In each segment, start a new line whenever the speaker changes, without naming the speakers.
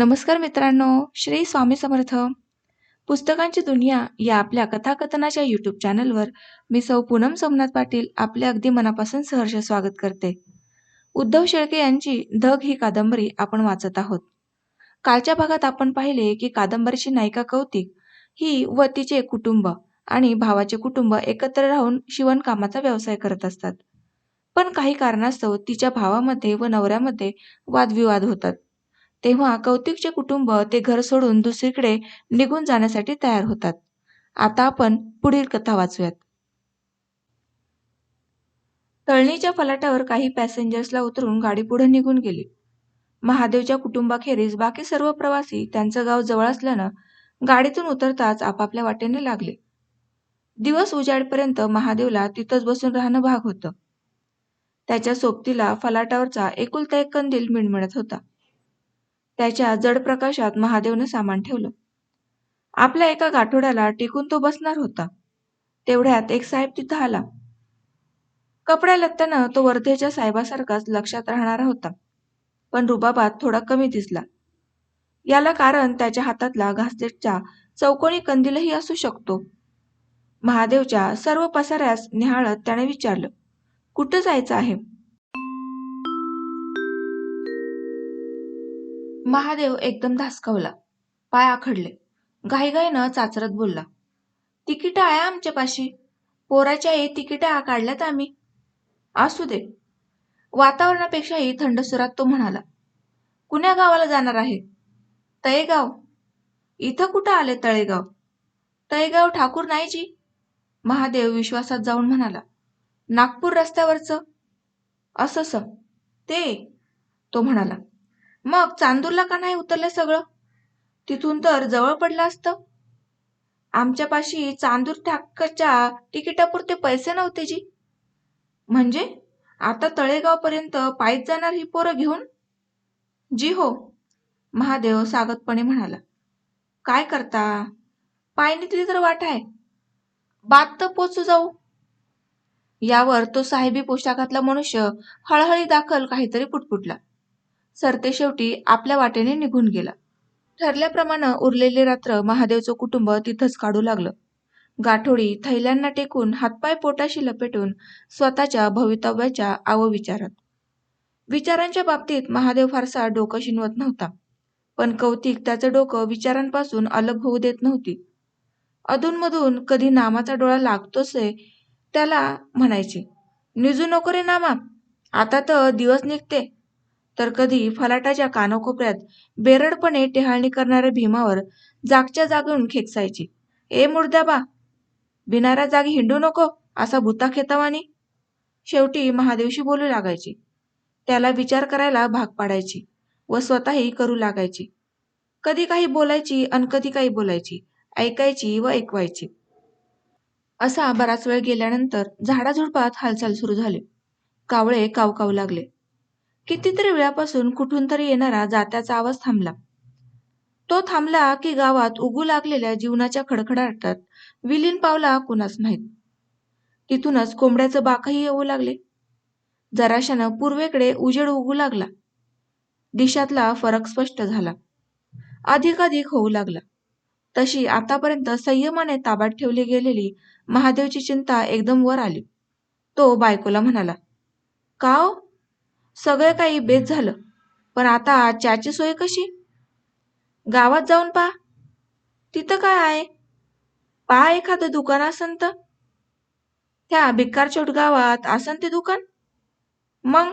नमस्कार मित्रांनो श्री स्वामी समर्थ. पुस्तकांची दुनिया या आपल्या कथाकथनाच्या यूट्यूब चॅनलवर मी सौ पूनम सोमनाथ पाटील आपले अगदी मनापासून सहर्ष स्वागत करते. उद्धव शेळके यांची धग ही कादंबरी आपण वाचत आहोत. कालच्या भागात आपण पाहिले की कादंबरीची नायिका कौतिक ही व तिचे कुटुंब आणि भावाचे कुटुंब एकत्र राहून शिवणकामाचा व्यवसाय करत असतात. पण काही कारणास्तव तिच्या भावामध्ये व नवऱ्यामध्ये वादविवाद होतात. तेव्हा कौतिकचे कुटुंब ते घर सोडून दुसरीकडे निघून जाण्यासाठी तयार होतात. आता आपण पुढील कथा वाचूयात. तळणीच्या फलाटावर काही पॅसेंजर्सला उतरून गाडी पुढे निघून गेली. महादेवच्या कुटुंबाखेरीज बाकी सर्व प्रवासी त्यांचं गाव जवळ असल्यानं गाडीतून उतरताच आपापल्या वाटेने लागले. दिवस उजाडपर्यंत महादेवला तिथंच बसून राहणं भाग होतं. त्याच्या सोबतीला फलाटावरचा एकुलता एक कंदील मिणमिणत होता. त्याच्या जड प्रकाशात महादेवनं सामान ठेवलं. आपल्या एका गाठोड्याला टिकून तो बसणार होता. तेवढ्यात एक साहेब तिथं आला. कपड्या लत्त्यानं तो वर्धेच्या साहेबासारखाच लक्षात राहणारा होता. पण रुबाबात थोडा कमी दिसला. याला कारण त्याच्या हातातला घासलेटचा चौकोनी कंदीलही असू शकतो. महादेवच्या सर्व पसाऱ्यास निहाळत त्याने विचारलं कुठं जायचं आहे? महादेव एकदम धासकावला. पाय आखडले. घाईघाईनं चाचरत बोलला. तिकीट आहे आमच्यापाशी पोराच्या आई तिकीटा काढल्यात आम्ही. असू दे. वातावरणापेक्षाही थंड सुरात तो म्हणाला. कुण्या गावाला जाणार आहे? तळेगाव. इथं कुठं आले तळेगाव? तळेगाव ठाकूर नाहीजी महादेव विश्वासात जाऊन म्हणाला. नागपूर रस्त्यावरचं? असं. ते? तो म्हणाला. मग चांदूरला का नाही उतरलं सगळं? तिथून तर जवळ पडलं असतं. आमच्यापाशी चांदूर ठाकच्या तिकिटापुरते पैसे नव्हते जी. म्हणजे? आता तळेगाव पर्यंत पायीच जाणार ही पोरं घेऊन? जी हो महादेव सागतपणे म्हणाला. काय करता? पाय निघली तर वाट आहे. बात तर पोचू जाऊ. यावर तो साहेबी पोशाखातला मनुष्य हळहळी दाखल काहीतरी पुटपुटला. सरते शेवटी आपल्या वाटेने निघून गेला. ठरल्याप्रमाणे उरलेली रात्र महादेवचं कुटुंब तिथंच काढू लागलं. गाठोडी थैल्यांना टेकून हातपाय पोटाशी लपेटून स्वतःच्या भवितव्याच्या आवविचारात. विचारांच्या बाबतीत महादेव फारसा डोकं शिनवत नव्हता. पण कौतिक त्याचं डोकं विचारांपासून अलग होऊ देत नव्हती. अधूनमधून कधी नामाचा डोळा लागतोच त्याला म्हणायचे निजू नको रे नामा आता तर दिवस निघते तर कधी फलाटाच्या कानाकोपऱ्यात बेरडपणे टेहाळणी करणाऱ्या भीमावर जागच्या जागून खेकसायची. ए मुर्द्याबा बिनाऱ्या जागी हिंडू नको असा भूता खेतावानी. शेवटी महादेवशी बोलू लागायची. त्याला विचार करायला भाग पाडायची व स्वतःही करू लागायची. कधी काही बोलायची अन कधी काही बोलायची ऐकायची व ऐकवायची. असा बराच वेळ गेल्यानंतर झाडाझुडपात हालचाल सुरू झाली. कावळे कावकावू लागले. कितीतरी वेळापासून कुठून तरी येणारा जात्याचा आवाज थांबला. तो थांबला की गावात उगू लागलेल्या जीवनाच्या खडखडाटात विलीन पावला कुणाच माहीत तिथूनच कोंबड्याचं बाकही येऊ लागले. जराशानं पूर्वेकडे उजेड उगू लागला. दिशातला फरक स्पष्ट झाला. अधिकाधिक होऊ लागला. तशी आतापर्यंत संयमाने ताब्यात ठेवली गेलेली महादेवची चिंता एकदम वर आली. तो बायकोला म्हणाला काव सगळं काही बेत झालं. पण आता चहाची सोय कशी? गावात जाऊन पहा. तिथं काय आहे? पहा एखादं दुकान असन तर. त्या भिक्कारचोट गावात असन ते दुकान? मग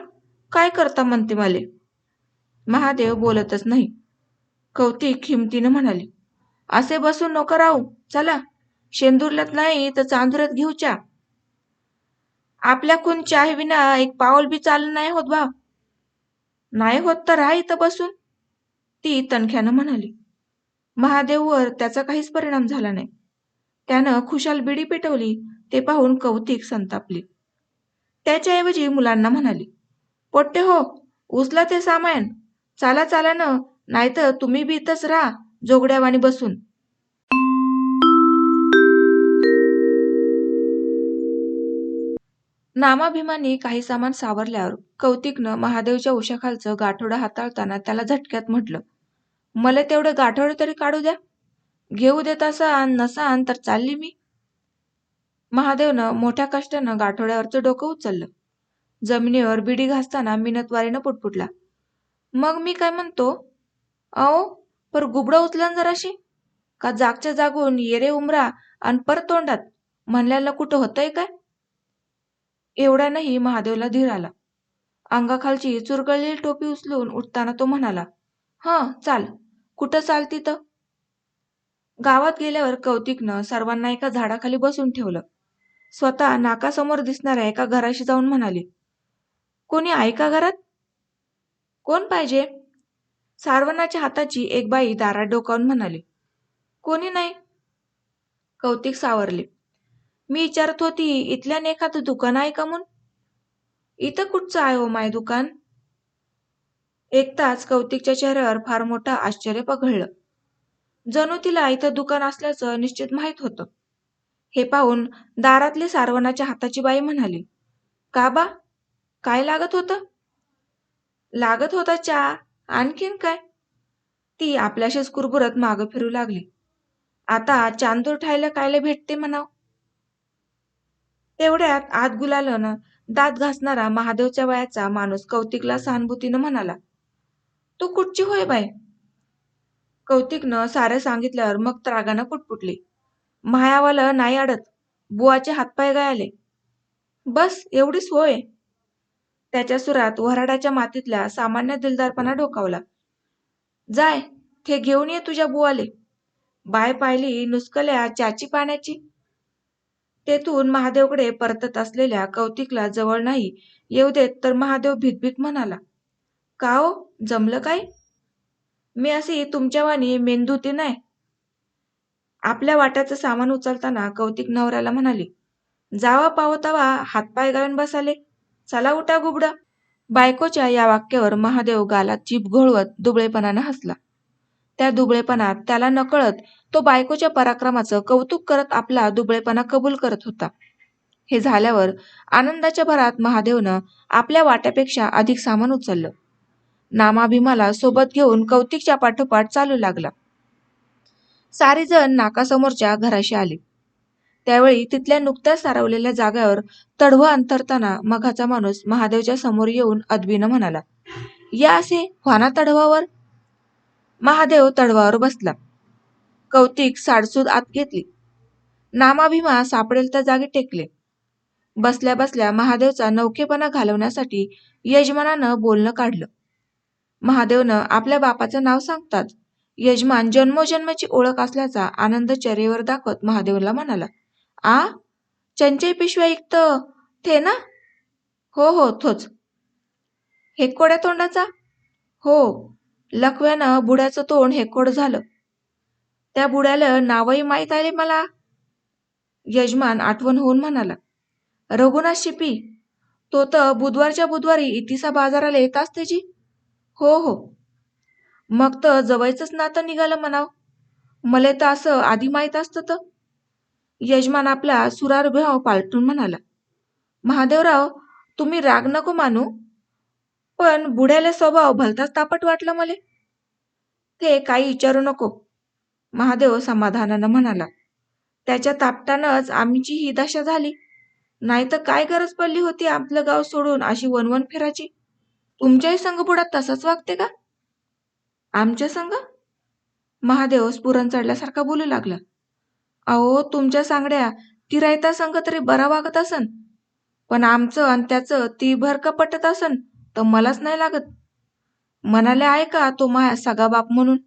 काय करता म्हणते माले? महादेव बोलतच नाही. कौतिक हिमतीनं म्हणाली असे बसून नको राहू. चला शेंदूरलात नाही तर चांदुरात घेऊ चा आपल्याकून चाय विना एक पाऊल बी चालू नाही होत भाव. नाही होत तर राह इथं बसून. ती तनख्यानं म्हणाली महादेववर त्याचा काहीच परिणाम झाला नाही. त्यानं खुशाल बिडी पेटवली ते पाहून कौतिक संतापली. त्याच्याऐवजी मुलांना म्हणाली पोट्टे हो उचला ते सामान. चाला चाला न नाहीतर तुम्ही बी इथंच राहा जोगड्यावानी बसून. नामाभिमानी काही सामान सावरल्यावर कौतिकनं महादेवच्या उशाखालचं गाठोडं हाताळताना त्याला झटक्यात म्हटलं मला तेवढे गाठोडे तरी काढू द्या. घेऊ देत असान नसान तर चालली मी. महादेवनं मोठ्या कष्टानं गाठोड्यावरचं डोकं उचललं. जमिनीवर बिडी घासताना मिनतवारीनं पुटपुटला मग मी काय म्हणतो? अहो पर गुबडं उचलन जराशी. का जागच्या जागून येरे उमरा आणि पर तोंडात? म्हणल्याला कुठं होतंय काय? एवढ्यानंही महादेवला धीर आला. अंगाखालची चुरगळलेली टोपी उचलून उठताना तो म्हणाला हं चाल. कुठं चाल तिथं? गावात गेल्यावर कौतिकनं सर्वांना एका झाडाखाली बसून ठेवलं. स्वतः नाकासमोर दिसणाऱ्या एका घराशी जाऊन म्हणाली कोणी ऐका घरात? कोण पाहिजे? सारवणाच्या हाताची एक बाई दारात डोकावून म्हणाली कोणी नाही. कौतिक सावरले. मी विचारत होती इथल्याने एखादं दुकान आहे का म्हणून? इथं कुठचं आहे हो माय दुकान? एकताच कौतिकच्या चेहऱ्यावर फार मोठं आश्चर्य पघळलं. जणू तिला इथं दुकान असल्याचं निश्चित माहीत होतं. हे पाहून दारातली सारवणाच्या हाताची बाई म्हणाली का बा? काय लागत होतं? लागत होता चहा. आणखीन काय? ती आपल्याशीच कुरबुरत मागं फिरू लागली. आता चांदूर ठायला कायले भेटते म्हणाव? तेवढ्यात आत गुलालनं दात घासणारा महादेवच्या वयाचा माणूस कौतिकला सहानुभूतीनं म्हणाला तू कुठची होय बाय कौतिकनं सारं सांगितल्यावर मग त्रागानं पुटपुटली. मायावालं नाही अडत बुवाचे हातपाय गायले बस एवढीच होय. त्याच्या सुरात वराडाच्या मातीतल्या सामान्य दिलदारपणा डोकावला. जाय ते घेऊन ये तुझ्या बुवाले. बाय पाहिली नुसकल्या चाची पाण्याची. तेथून महादेवकडे परतत असलेल्या कौतिकला जवळ नाही येऊ देत तर महादेव भीतभीत म्हणाला का हो? जमलं काय? मी अशी तुमच्या वाणी मेंदूती नाही आपल्या वाट्याचं सामान उचलताना कौतिक नवऱ्याला म्हणाली जावा पावतावा हातपाय गाळून बसाले. चला उठा गुबडा. बायकोच्या या वाक्यावर महादेव गालात जीभ घोळवत दुबळेपणानं हसला. त्या दुबळेपणात त्याला नकळत तो बायकोच्या पराक्रमाचं कौतुक करत आपला दुबळेपणा कबूल करत होता. हे झाल्यावर आनंदाच्या भरात महादेवनं आपल्या वाट्यापेक्षा अधिक सामान उचललं. नामाभिमाला सोबत घेऊन कौतिकच्या पाठोपाठ चालू लागला. सारेजण नाकासमोरच्या घराशी आले. त्यावेळी तिथल्या नुकत्याच सारवलेल्या जागेवर तडवं अंतरताना मघाचा माणूस महादेवच्या समोर येऊन अदबीनं म्हणाला या असे व्हाना तडवावर? महादेव तडवावर बसला. कौतिक साडसूद आत घेतली. नामाभिमा सापडेल त्या जागी टेकले. बसल्या बसल्या महादेवचा नौकेपणा घालवण्यासाठी यजमानानं बोलणं काढलं. महादेवनं आपल्या बापाचं नाव सांगताच यजमान जन्मोजन्माची ओळख असल्याचा आनंद चेहरेवर दाखवत महादेवला म्हणाला आ? चंचय पिशव्या ऐकत थे ना? हो हो थोच हे कोड्या तोंडाचा? हो लखव्यानं बुड्याचं तोंड हेकोड झालं. त्या बुड्याला नावही माहीत आले मला? यजमान आठवण होऊन म्हणाला रघुनाथ शिपी तो तर बुधवारच्या बुधवारी इतिसा बाजाराला येत असते जी हो हो. मग तर जवळचंच नातं निघालं म्हणाव. मले तर असं आधी माहीत असतं तर. यजमान आपला सुरारभाव पालटून म्हणाला महादेवराव तुम्ही राग नको मानू. पण बुड्याला स्वभाव भलताच तापट वाटला मले. ते काही विचारू नको. महादेव समाधानानं म्हणाला त्याच्या तापटानंच आमची ही दशा झाली. नाही तर काय गरज पडली होती आपलं गाव सोडून अशी वनवन फिरायची? तुमच्याही संघ बुडात तसंच वागते का? आमच्या संघ? महादेव स्फुरण चढल्यासारखा बोलू लागला. अहो तुमच्या सांगड्या ती रायता संघ तरी बरा वागत असन. पण आमचं आणि त्याचं ती भरक पटत असन. तर मलाच नाही लागत. म्हणाले आहे का तो माया सगा बाप म्हणून?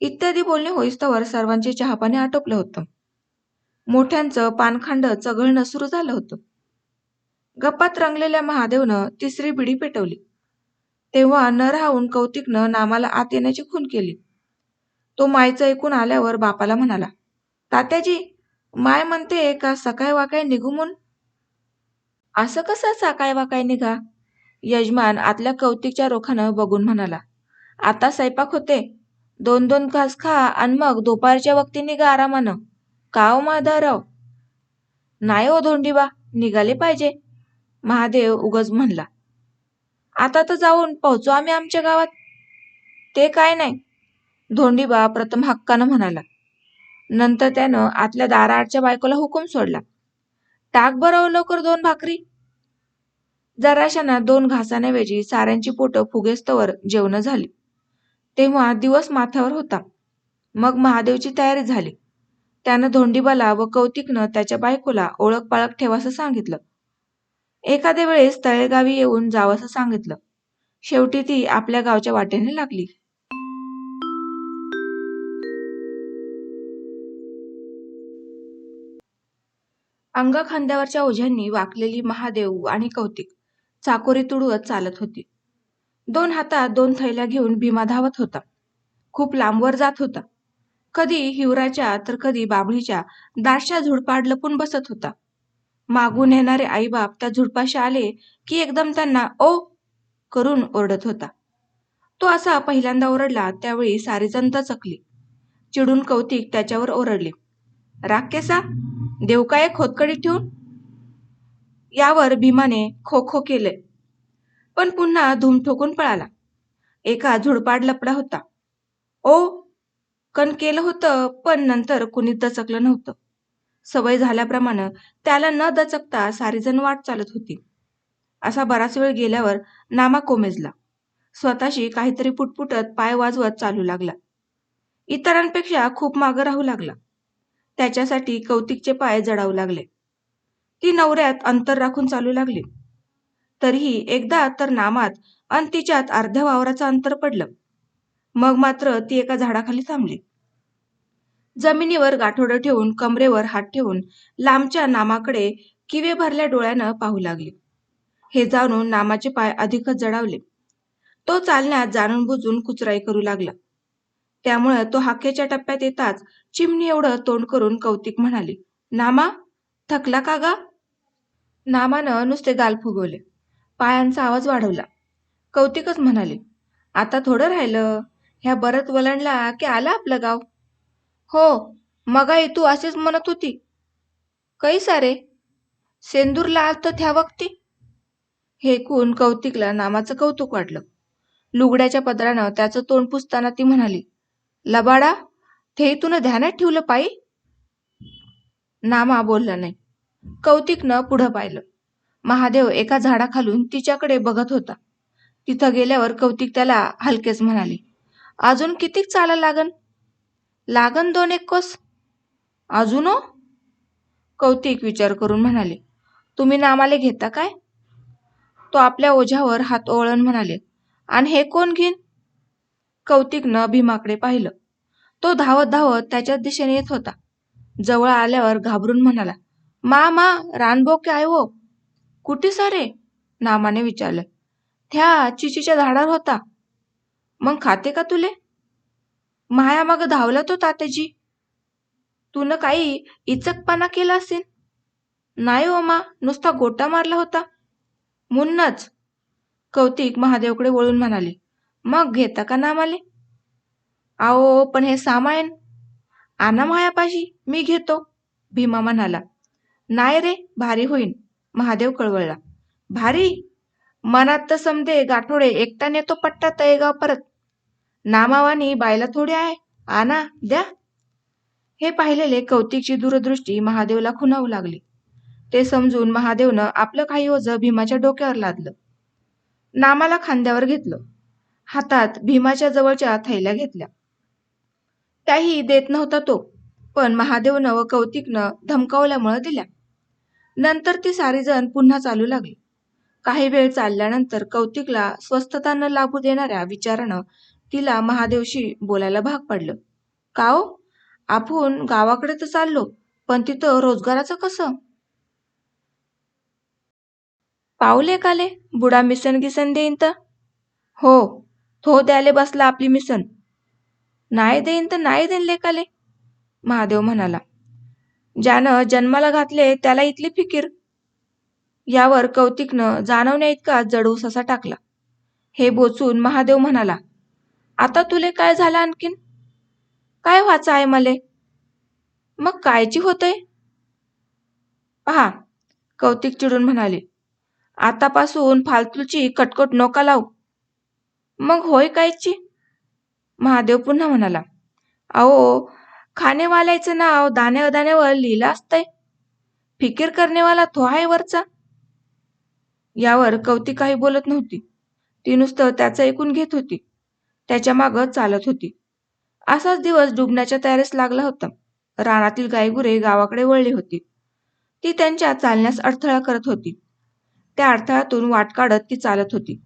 इत्यादी बोलणे होईस्तवर सर्वांचे चहापाने आटोपलं होतं. मोठ्यांचं पानखांड चघळणं सुरू झालं होतं. गप्पात रंगलेल्या महादेवनं तिसरी बिडी पेटवली. तेव्हा न राहून कौतिकनं नामाला आत येण्याची खून केली. तो मायचं ऐकून आल्यावर बापाला म्हणाला तात्याजी माय म्हणते का सकाळ वाकाय निघू म्हणून? असं कसं सकाळ वाकाय निघा? यजमान आतल्या कौतिकच्या रोखानं बघून म्हणाला आता स्वयंपाक होते. दोन दोन घास खा आणि मग दुपारच्या वक्ती निघा आरामानं. काव हो माधवराव नाही हो धोंडीबा निघाले पाहिजे. महादेव उगच म्हणला आता तर जाऊन पोहोचू आम्ही आमच्या गावात. ते काय नाही. धोंडीबा प्रथम हक्कानं म्हणाला. नंतर त्यानं आतल्या दाराआडच्या बायकोला हुकूम सोडला. टाक बरं हो लवकर दोन भाकरी. जराशांना दोन घासाण्याऐवजी साऱ्यांची पोटं फुगेस्तवर जेवण झाली. तेव्हा दिवस माथ्यावर होता. मग महादेवची तयारी झाली. त्यानं धोंडीबाला व कौतिकनं त्याच्या बायकोला ओळख पाळख ठेवासं सांगितलं. एखाद्या वेळेस तळेगावी येऊन जावंसं सांगितलं. शेवटी ती आपल्या गावच्या वाटेने लागली. अंग खांद्यावरच्या ओझ्यांनी वाकलेली महादेव आणि कौतिक चाकोरी तुडवत चालत होती. दोन हातात दोन थैल्या घेऊन भीमा धावत होता. खूप लांबवर जात होता. कधी हिवराच्या तर कधी बाबळीच्या दाटशा झुडपाड लपून बसत होता. मागून येणारे आईबाप त्या झुडपाशी आले की एकदम त्यांना ओ करून ओरडत होता. तो असा पहिल्यांदा ओरडला त्यावेळी सारीजण चकली. चिडून कौतिक त्याच्यावर ओरडले. राकेसा देव काय खोदकडीत ठेवून यावर भीमाने खो खो केले. पण पुन्हा धूम ठोकून पळाला. एका झुडपाड लपडा होता. ओ कण केलं होतं पण नंतर कुणी दचकलं नव्हतं. सवय झाल्याप्रमाणे त्याला न दचकता सारीजण वाट चालत होती. असा बराच वेळ गेल्यावर नामा कोमेजला. स्वतःशी काहीतरी पुटपुटत पाय वाजवत चालू लागला. इतरांपेक्षा खूप मागं राहू लागला. त्याच्यासाठी कौतिकचे पाय जडावू लागले. ती नवऱ्यात अंतर राखून चालू लागली. तरीही एकदा तर नामात अन तिच्यात अर्ध्या वावराचं अंतर पडलं. मग मात्र ती एका झाडाखाली थांबली. जमिनीवर गाठोडं ठेवून कमरेवर हात ठेवून लांबच्या नामाकडे किवे भरल्या डोळ्यानं पाहू लागली. हे जाणून नामाचे पाय अधिकच जडावले. तो चालण्यात जाणून बुजून कुचराई करू लागला. त्यामुळे तो हाकेच्या टप्प्यात येताच चिमणी एवढं तोंड करून कौतिक म्हणाली नामा थकला का गा? नामानं नुसते गाल फुगवले. पायांचा आवाज वाढवला. कौतिकच म्हणाले आता थोडं राहिलं. ह्या बरत वलंडला की आलं आपलं गाव? हो मगाई तू असेच म्हणत होती. कै सारे? सेंदूरला आलत त्या वक्ती? हे ऐकून कौतिकला नामाचं कौतुक वाटलं. लुगड्याच्या पदरानं त्याचं तोंड पुसताना ती म्हणाली लबाडा ते तुनं ध्यानात ठेवलं पायी? नामा बोलला नाही. कौतिकनं पुढं पाहिलं. महादेव एका झाडाखालून तिच्याकडे बघत होता. तिथं गेल्यावर कौतिक त्याला हलकेच म्हणाले अजून कितीक चाला लागन? लागन दोन एक कोस? अजून ओ? कौतिक विचार करून म्हणाले तुम्ही नामाले घेता काय? तो आपल्या ओझ्यावर हात ओळण म्हणाले आणि हे कोण घेईन? कौतिकनं भीमाकडे पाहिलं. तो धावत धावत त्याच्याच दिशेने येत होता. जवळ आल्यावर घाबरून म्हणाला मा मा रानबो काय हो कुठे सारे नामाने विचारलं. त्या चिचीच्या झाडावर होता. मग खाते का तुले? माया मग धावला तो तात्याजी. तुनं काही इचकपणा केला असेल नाही हो मा नुसता गोटा मारला होता. मुन्नच. कौतिक महादेवकडे वळून म्हणाले मग घेता का नामाले? आओ पण हे सामान आना मायापाशी मी घेतो भीमा म्हणाला. नाही रे भारी होईन. महादेव कळवळला. भारी? मनात तर समदे गाठोडे एकटा नेतो पट्टा तळेगाव परत. नामावानी बायला थोडी आहे. आना द्या. हे पाहिलेले कौतिकची दूरदृष्टी महादेवला खुणावू लागली. ते समजून महादेवनं आपलं काही ओझं भीमाच्या डोक्यावर लादलं. नामाला खांद्यावर घेतलं. हातात भीमाच्या जवळच्या थैल्या घेतल्या. त्याही देत नव्हता तो पण महादेवनं व कौतिकनं धमकावल्यामुळं दिल्या. नंतर ती सारीजण पुन्हा चालू लागली. काही वेळ चालल्यानंतर कौतिकला स्वस्थता न लाभू देणाऱ्या विचारानं तिला महादेवशी बोलायला भाग पडलं. का हो? आपण गावाकडे तर चाललो पण तिथं रोजगाराचं कसं? पाऊले काले बुडा मिसन गिसन देईन तर? हो थो द्याले बसला आपली मिसन. नाही देईन तर नाही देईन लेकाले महादेव म्हणाला. ज्यानं जन्माला घातले त्याला इथली फिकीर. यावर कौतिकनं जाणवण्या इतका जडूस असा टाकला. हे बोचून महादेव म्हणाला आता तुले काय झालं आणखीन? काय व्हायचं आहे मले? मग कायची होतय? पहा कौतिक चिडून म्हणाले आतापासून फालतूची कटकट नोका लावू. मग होय कायची? महादेव पुन्हा म्हणाला अहो खानेवाल्याचं नाव दाण्या दाण्यावर लिहिलं असतंय. फिकीर करणेवाला तो आहे वरचा. यावर कवती काही बोलत नव्हती. ती नुसतं त्याचं ऐकून घेत होती. त्याच्या मागं चालत होती. असाच दिवस डुबण्याच्या तयारीस लागला होता. रानातील गायगुरे गावाकडे वळली होती. ती त्यांच्या चालण्यास अडथळा करत होती. त्या अडथळ्यातून वाट काढत ती चालत होती.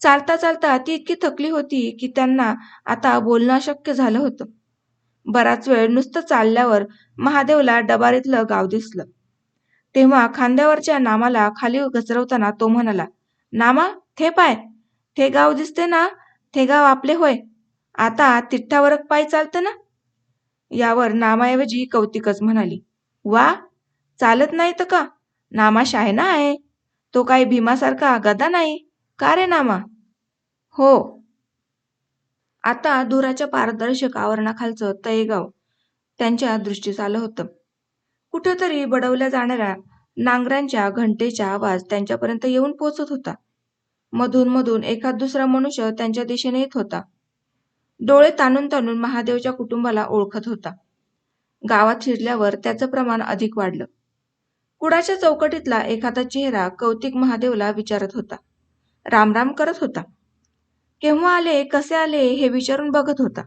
चालता चालता ती इतकी थकली होती की त्यांना आता बोलणं अशक्य झालं होतं. बराच वेळ नुसतं चालल्यावर महादेवला डबारीतलं गाव दिसलं. तेव्हा खांद्यावरच्या नामाला खाली घसरवताना तो म्हणाला नामा थे पाय. थे गाव दिसते ना? थे गाव आपले होय. आता तिठ्ठावर पाय चालतं ना? यावर नामाऐवजी कौतिकच म्हणाली वा चालत नाही तर का? नामा शायना आहे. तो काही भीमासारखा गदा नाही. का रे नामा? हो आता दुराच्या पारदर्शक आवरणाखालचं तळेगाव त्यांच्या दृष्टीस आलं होतं. कुठंतरी बडवल्या जाणाऱ्या नांगरांच्या घंटेचा आवाज त्यांच्यापर्यंत येऊन पोचत होता. मधून मधून एखाद दुसरा मनुष्य त्यांच्या दिशेने येत होता. डोळे ताणून ताणून महादेवच्या कुटुंबाला ओळखत होता. गावात शिरल्यावर त्याचं प्रमाण अधिक वाढलं. कुडाच्या चौकटीतला एखादा चेहरा कौतिक महादेवला विचारत होता. रामराम करत होता. केव्हा आले कसे आले हे विचारून बघत होता.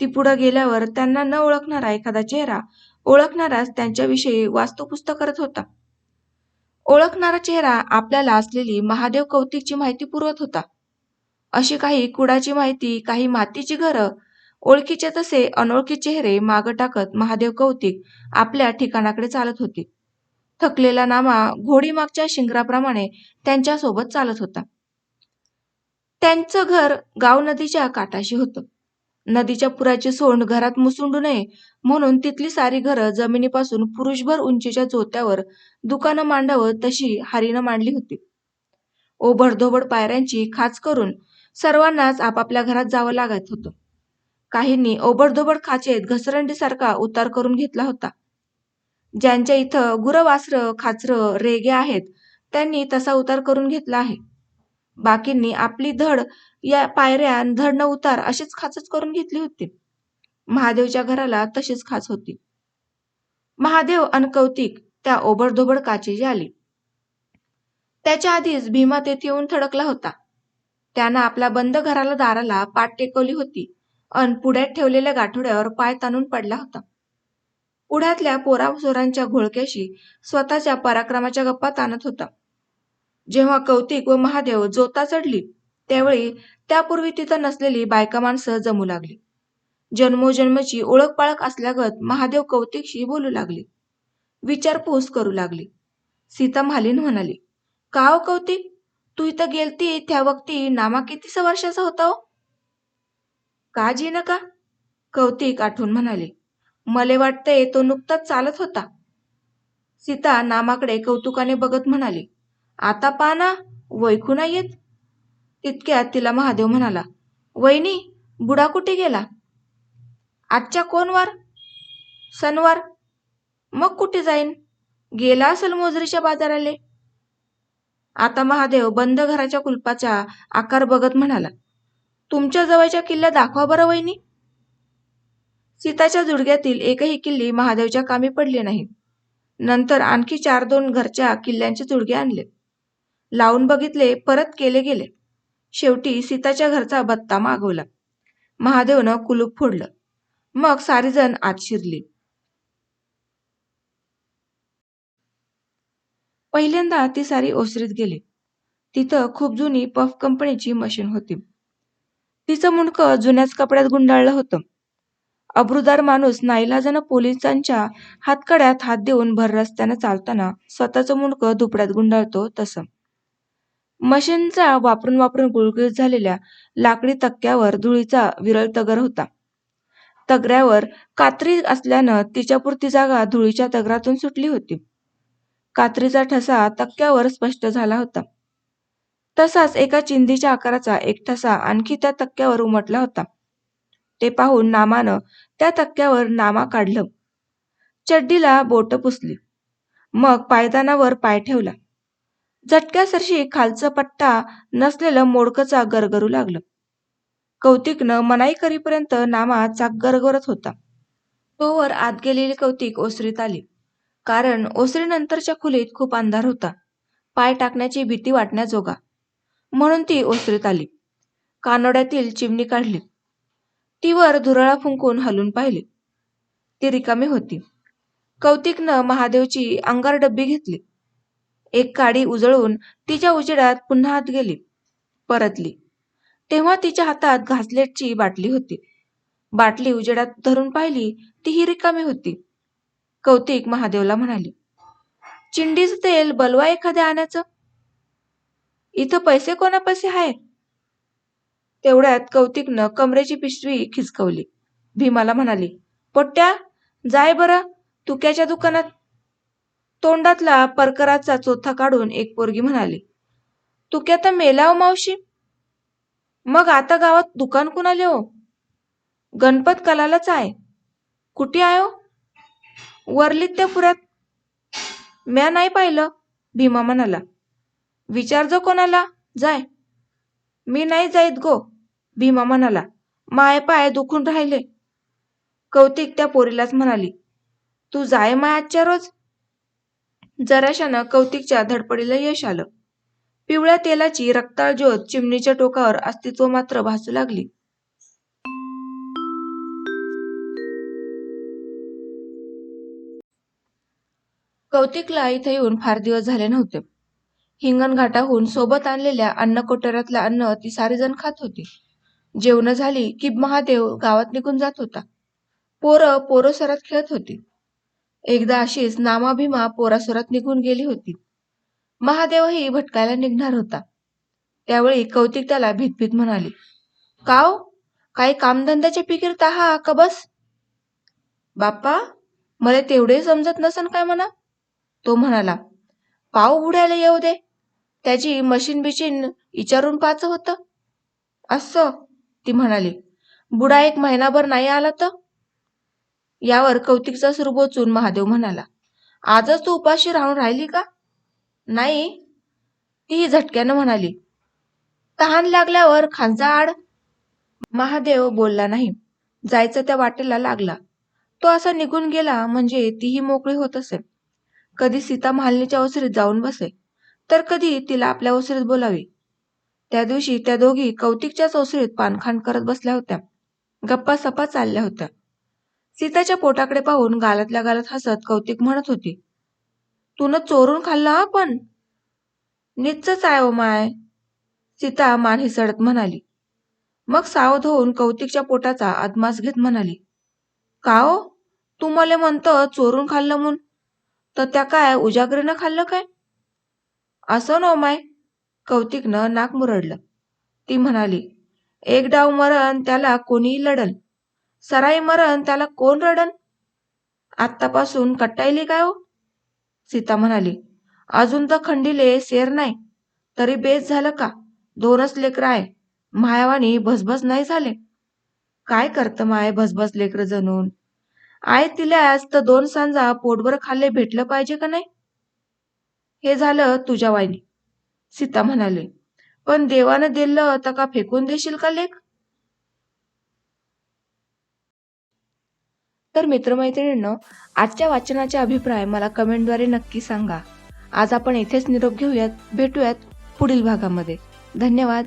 ती पुढे गेल्यावर त्यांना न ओळखणारा एखादा चेहरा ओळखणाराच त्यांच्याविषयी वास्तुपुस्त करत होता. ओळखणारा चेहरा आपल्याला असलेली महादेव कौतिकची माहिती पुरवत होता. अशी काही कुडाची माहिती काही मातीची घरं ओळखीचे तसे अनोळखी चेहरे माग टाकत महादेव कौतिक आपल्या ठिकाणाकडे चालत होते. थकलेला नामा घोडी मागच्या शिंगराप्रमाणे त्यांच्यासोबत चालत होता. त्यांचं घर गाव नदीच्या काठाशी होतं. नदीच्या पुराची सोंड घरात मुसुंडू नये म्हणून तिथली सारी घरं जमिनीपासून पुरुषभर उंचीच्या जोत्यावर दुकानं मांडावं तशी हारीनं मांडली होती. ओबडधोबड पायऱ्यांची खाच करून सर्वांनाच आपापल्या घरात जावं लागत होतं. काहींनी ओबडधोबड खाचेत घसरंडीसारखा उतार करून घेतला होता. ज्यांच्या इथं गुरवासर खाचर रेगे आहेत त्यांनी तसा उतार करून घेतला आहे. बाकींनी आपली धड या पायऱ्या धड न उतार अशीच खाचच करून घेतली होती. महादेवच्या घराला तशीच खाच होती. महादेव अन कौतिक त्या ओबडधोबड काचेची आली. त्याच्या आधीच भीमा तेथे येऊन थडकला होता. त्यानं आपल्या बंद घराला दाराला पाठ टेकवली होती अन पुढ्यात ठेवलेल्या गाठोड्यावर पाय ताणून पडला होता. पुढ्यातल्या पोरासोरांच्या घोळक्याशी स्वतःच्या पराक्रमाच्या गप्पा ताणत होता. जेव्हा कौतिक व महादेव जोता चढली त्यावेळी त्यापूर्वी तिथं नसलेली बायका माणसं जमू लागली. जन्मोजन्मची ओळख पाळख असल्यागत महादेव कौतिकशी बोलू लागली. विचारपूस करू लागली. सीता म्हालीन म्हणाली का हो कौतिक? तू इथं गेलती त्या वक्ती नामा कितीस वर्षाचा होता हो? का जी नका कौतिक आठवून म्हणाले मले वाटतंय तो नुकताच चालत होता. सीता नामाकडे कौतुकाने बघत म्हणाली आता पहा ना वैखू नाही येत. तितक्यात तिला महादेव म्हणाला वहिनी बुडा कुठे गेला? आजच्या कोण वार? सणवार? मग कुठे जाईन? गेला असेल मोजरीच्या बाजाराले. आता महादेव बंद घराच्या कुलपाचा आकार बघत म्हणाला तुमच्या जवळच्या किल्ल्या दाखवा बरं वहिनी. सीताच्या जुडग्यातील एकही किल्ली महादेवच्या कामी पडली नाही. नंतर आणखी चार दोन घरच्या किल्ल्यांचे जुडगे आणले. लावून बघितले परत केले गेले. शेवटी सीताच्या घरचा बत्ता मागवला. महादेवनं कुलूप फोडलं. मग सारीजण आत शिरली. पहिल्यांदा ती सारी ओसरीत गेली. तिथं खूप जुनी पफ कंपनीची मशीन होती. तिचं मुंडकं जुन्याच कपड्यात गुंडाळलं होतं. अब्रुदार माणूस नाईलाजानं पोलिसांच्या हातकड्यात हात देऊन भर रस्त्यानं चालताना स्वतःचं मुंडकं धुपड्यात गुंडाळतो तसं. मशीनचा वापरून वापरून गुळगुळीत झालेल्या लाकडी तक्क्यावर धुळीचा विरळ तगर होता. तगऱ्यावर कात्री असल्यानं तिच्यापुरती जागा धुळीच्या तगरातून सुटली होती. कात्रीचा ठसा तक्क्यावर स्पष्ट झाला होता. तसाच एका चिंदीच्या आकाराचा एक ठसा आणखी त्या तक्क्यावर उमटला होता. ते पाहून नामानं त्या तक्क्यावर नामा काढलं. चड्डीला बोट पुसली. मग पायदानावर पाय ठेवला. झटक्यासरशी खालचं पट्टा नसलेलं मोडकचा गरगरू लागलं. कौतिकनं मनाई करीपर्यंत नामा चाक गरगरत होता. तोवर आत गेलेली कौतिक ओसरीत आली. कारण ओसरीनंतरच्या खोलीत खूप अंधार होता. पाय टाकण्याची भीती वाटण्याजोगा. म्हणून ती ओसरीत आली. कानोड्यातील चिमणी काढली. ती वर धुरळा फुंकून हलून पाहिली. ती रिकामी होती. कौतिकनं महादेवची अंगार डब्बी घेतली. एक काडी उजळून तिच्या उजेडात पुन्हा आत गेली परतली. तेव्हा तिच्या हातात घासलेटची बाटली होती. बाटली उजेडात धरून पाहिली ती ही रिकामी होती. कौतिक महादेवला म्हणाली चिंडीचं तेल बलवा एखाद्या आणायचं? इथं पैसे कोणापाशी आहे तेवढ्यात कौतिकनं कमरेची पिशवी खिचकवली भीमाला म्हणाली पोट्ट्या जाय बरं तुक्याच्या दुकानात तोंडातला परकराचा चोथा काढून एक पोरगी म्हणाली तुकी आता मेलाव मावशी? मग आता गावात दुकान कुणाले हो? गणपत कलालाच आहे. कुठे आहे हो? वरलीत त्या पुऱ्यात. म्या नाही पाहिलं भीमा म्हणाला. विचार जो कोणाला जाय. मी नाही जाईत गो भीमा म्हणाला. माय पाय दुखून राहिले. कौतिक त्या पोरीलाच म्हणाली तू जाय माय आजच्या रोज? जराशानं कौतिकच्या धडपडीला यश आलं. पिवळ्या तेलाची रक्ताळ ज्योत चिमणीच्या टोकावर अस्तित्व मात्र भासू लागली. कौतिकला इथे येऊन फार दिवस झाले नव्हते. हिंगणघाटाहून सोबत आणलेल्या अन्न कोटऱ्यातलं अन्न ती सारेजण खात होती. जेवण झाली की महादेव गावात निघून जात होता. पोरं पोरोसरात खेळत होती. एकदा अशीच नामाभिमा पोरासोरात निघून गेली होती. महादेवही भटकायला निघणार होता. त्यावेळी कौतिक त्याला भीतभीत म्हणाली काव हो? काही कामधंद्याचे पिकीर आहा का बस? बाप्पा मला तेवढे समजत नसन काय म्हणा. तो म्हणाला पाव बुडायला येऊ दे. त्याची मशीन बिशीन विचारून पाच होतं. असं? ती म्हणाली बुडा एक महिनाभर नाही आला तर? यावर कौतिकचा सूर बोचून महादेव म्हणाला आजच तू उपाशी राहून राहिली का? नाही ती झटक्यानं म्हणाली. तहान लागल्यावर खांजा आड. महादेव बोलला नाही. जायचं त्या वाटेला लागला. तो असा निघून गेला म्हणजे तीही मोकळी होत असे. कधी सीता महालनीच्या ओसरीत जाऊन बसे तर कधी तिला आपल्या ओसरीत बोलावी. त्या दिवशी त्या दोघी कौतिकच्याच ओसरीत पानखान करत बसल्या होत्या. गप्पा सपा चालल्या होत्या. सीताच्या पोटाकडे पाहून गालातल्या गालात हसत कौतिक म्हणत होती. तून चोरून खाल्ला आपण पण? निच्चच आहे ओ माय सीता मान हिसडत म्हणाली. मग सावध होऊन कौतिकच्या पोटाचा अदमास घेत म्हणाली. का ओ? तू मला म्हणतं चोरून खाल्लं म्हणून तर त्या काय उजागरीनं खाल्लं काय? असं नो माय कौतिकनं नाक मुरडलं. ती म्हणाली एक डाव मरण त्याला कोणीही लढल. सराई मरण त्याला कोण रडन? आत्तापासून कट्टायली काय हो? सीता म्हणाली अजून तर खंडीले शेर नाही तरी बेस झालं का? दोनच लेकर आहे मायावानी भसभस नाही झाले. काय करतं माय भसभस लेकर जणून? आय तिल्यास तर दोन सांजा पोटभर खाल्ले भेटलं पाहिजे का नाही? हे झालं तुझ्या वाईनी. सीता म्हणाले पण देवानं दिलं तर का फेकून देशील का लेख तर मित्रमैत्रिणींनो आजच्या वाचनाचे अभिप्राय मला कमेंटद्वारे नक्की सांगा. आज आपण इथेच निरोप घेऊयात भेटूयात पुढील भागामध्ये. धन्यवाद.